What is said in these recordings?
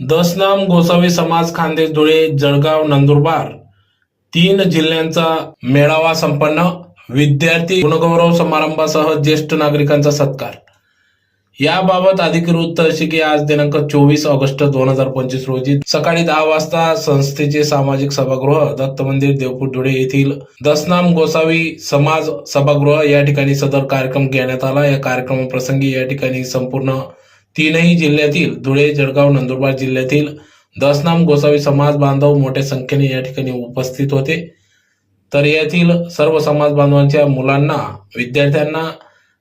दसनाम गोसावी समाज खानदेश धुळे जळगाव नंदुरबार तीन जिल्ह्यांचा मेळावा संपन्न. विद्यार्थी गुणगौरव समारंभासह ज्येष्ठ नागरिकांचा सत्कार. याबाबत अधिकृत वृत्त अशी की आज दिनांक चोवीस ऑगस्ट दोन हजार पंचवीस रोजी सकाळी दहा वाजता संस्थेचे सामाजिक सभागृह दत्त मंदिर देवपूर धुळे येथील दसनाम गोसावी समाज सभागृह या ठिकाणी सदर कार्यक्रम घेण्यात आला. या कार्यक्रमाप्रसंगी या ठिकाणी संपूर्ण तीनही जिल्ह्यातील धुळे जळगाव नंदुरबार जिल्ह्यातील दसनाम गोसावी समाज बांधव मोठ्या संख्येने या ठिकाणी उपस्थित होते. तर यातील सर्व समाज बांधवांच्या मुलांना विद्यार्थ्यांना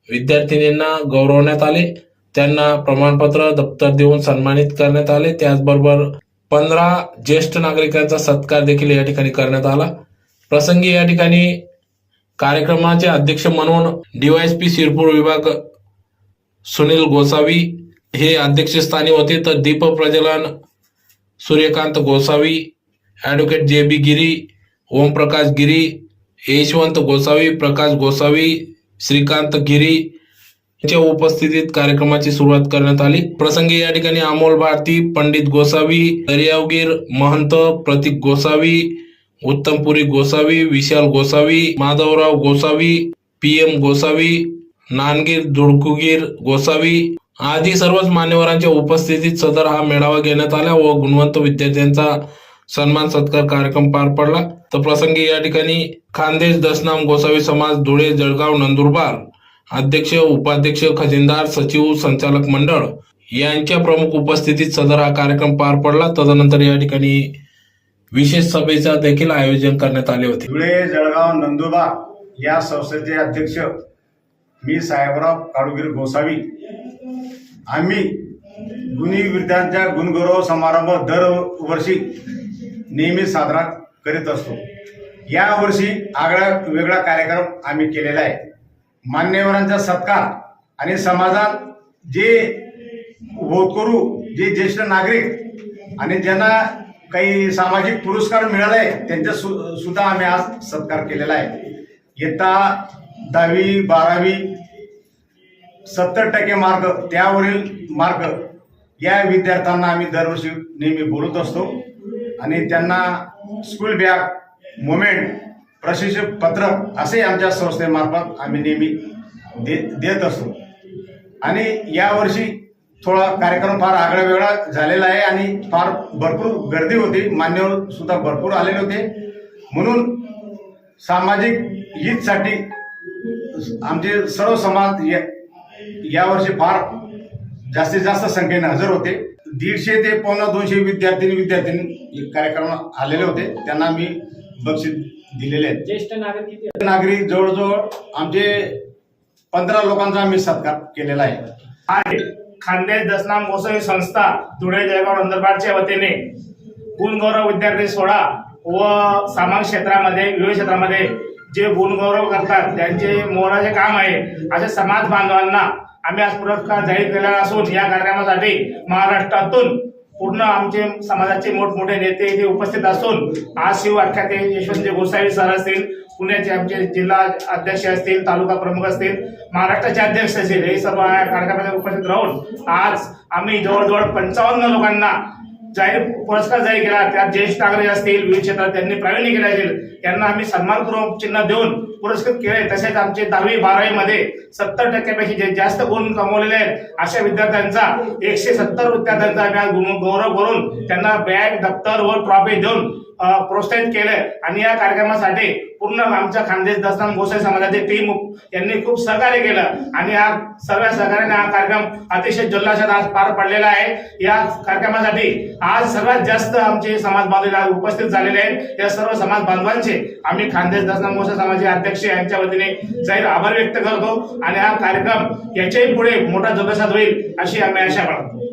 विद्यार्थिनींना गौरवण्यात आले. त्यांना प्रमाणपत्र दप्तर देऊन सन्मानित करण्यात आले. त्याचबरोबर पंधरा ज्येष्ठ नागरिकांचा सत्कार देखील या ठिकाणी करण्यात आला. प्रसंगी या ठिकाणी कार्यक्रमाचे अध्यक्ष म्हणून डीवायएसपी शिरपूर विभाग सुनील गोसावी हे अध्यक्षस्थानी होते तर दीप प्रज्वलन सूर्यकांत गोसावी ॲडव्होकेट जे बी गिरी ओमप्रकाश गिरी यशवंत गोसावी प्रकाश गोसावी श्रीकांत गिरी यांच्या उपस्थितीत कार्यक्रमाची सुरुवात करण्यात आली. प्रसंगी या ठिकाणी अमोल भारती पंडित गोसावी दर्यावगीर महंत प्रतीक गोसावी उत्तमपुरी गोसावी विशाल गोसावी माधवराव गोसावी पी एम गोसावी नानगीर धुडकुगीर गोसावी आधी सर्वच मान्यवरांच्या उपस्थितीत सदर हा मेळावा घेण्यात आला व गुणवंत विद्यार्थ्यांचा सन्मान सत्कार कार्यक्रम पार पडला. तर प्रसंगी या ठिकाणी खानदेश दसनाम गोसावी समाज धुळे जळगाव नंदुरबार अध्यक्ष उपाध्यक्ष खजिनदार सचिव संचालक मंडळ यांच्या प्रमुख उपस्थितीत सदर हा कार्यक्रम पार पडला. तदनंतर या ठिकाणी विशेष सभेचा देखील आयोजन करण्यात आले होते. धुळे जळगाव नंदुरबार या संस्थेचे अध्यक्ष मी साहेबराव काळुगिरी गोसावी आम्ही गुणी विद्यार्थ्यांच्या गुणगौरव समारंभ दरवर्षी नेहमी साजरा करीत असतो. यावर्षी आगळा वेगळा कार्यक्रम आम्ही केलेला आहे. मान्यवरांचा सत्कार आणि समाजात जे होतकरू जे ज्येष्ठ नागरिक आणि ज्यांना काही सामाजिक पुरस्कार मिळाले त्यांचा सु सुद्धा आम्ही आज सत्कार केलेला आहे. इयत्ता दहावी बारावी सत्तर टक्के मार्क त्यावरील मार्क या विद्यार्थ्यांना आम्ही दरवर्षी नेहमी बोलत असतो. आणि त्यांना स्कूल बॅग मोमेंट प्रशिक्षण पत्रक असे आमच्या संस्थेमार्फत आम्ही नेहमी दे देत असतो. आणि यावर्षी थोडा कार्यक्रम फार आगळा वेगळा झालेला आहे आणि फार भरपूर गर्दी होती. मान्यवर सुद्धा भरपूर आलेले होते. म्हणून सामाजिक हितसाठी आमचे सर्व समाज या यावर्षी फार जास्तीत जास्त संख्येने हजर होते. दीडशे ते पावणे दोनशे विद्यार्थिनी विद्यार्थिनी कार्यक्रमात आलेले होते. त्यांना मी बक्षीस दिलेले आहेत. ज्येष्ठ नागरिक नागरिक जवळजवळ आमचे पंधरा लोकांचा आम्ही सत्कार केलेला आहे. आहे खानदेश दसनाम गोसावी संस्था धुळे जळगाव नंदुरबारच्या वतीने गुणगौरव विद्यार्थी सोहळा व सामाजिक क्षेत्रामध्ये विविध क्षेत्रामध्ये जे गुणगौरव करतात त्यांचे मोलाचे काम आहे अशा समाज बांधवांना आम्ही आज पुरस्कार जाहीर केलेला असून या कार्यक्रमासाठी महाराष्ट्रातून पूर्ण आमचे समाजाचे मोठमोठे नेते इथे उपस्थित असून आज शिव शिवव्याख्याते यशवंत गोसावी सर असतील पुण्याचे आमचे जिल्हा अध्यक्ष असतील तालुका प्रमुख असतील महाराष्ट्राचे अध्यक्ष असतील हे सर्व या कार्यक्रमात उपस्थित राहून आज आम्ही जवळजवळ पंचावन्न लोकांना जाहीर पुरस्कार जाहीर केला. त्यात ज्येष्ठ नागरे असतील विविध क्षेत्रात त्यांनी प्रावीण्य केले असेल त्यांना आम्ही सन्मानपूर्वक चिन्ह देऊन पुरस्कृत केले तसेच आमचे दहावी बारावी मध्ये सत्तर टक्क्यापैकी जे जास्त गुण कमवलेले आहेत अशा विद्यार्थ्यांचा एकशे सत्तर विद्यार्थ्यांचा आम्ही गौरव करून त्यांना बॅग दप्तर व ट्रॉफी देऊन प्रोत्साहित केलं आणि या कार्यक्रमासाठी पूर्ण आमच्या खानदेश दसनाम गोसाई समाजाची टीम यांनी खूप सहकार्य केलं. आणि या सर्व सहकार्याने हा कार्यक्रम अतिशय जल्लोषात आज पार पडलेला आहे. या कार्यक्रमासाठी आज सर्वात जास्त आमचे समाज बांधव आज उपस्थित झालेले आहेत. या सर्व समाज बांधवांचे आम्ही खानदेश दसनाम गोसाई समाजाचे अध्यक्ष यांच्या वतीने जाहीर आभार व्यक्त करतो. आणि हा कार्यक्रम याच्याही पुढे मोठा जल्लोषात होईल अशी आम्ही आशा बाळगतो.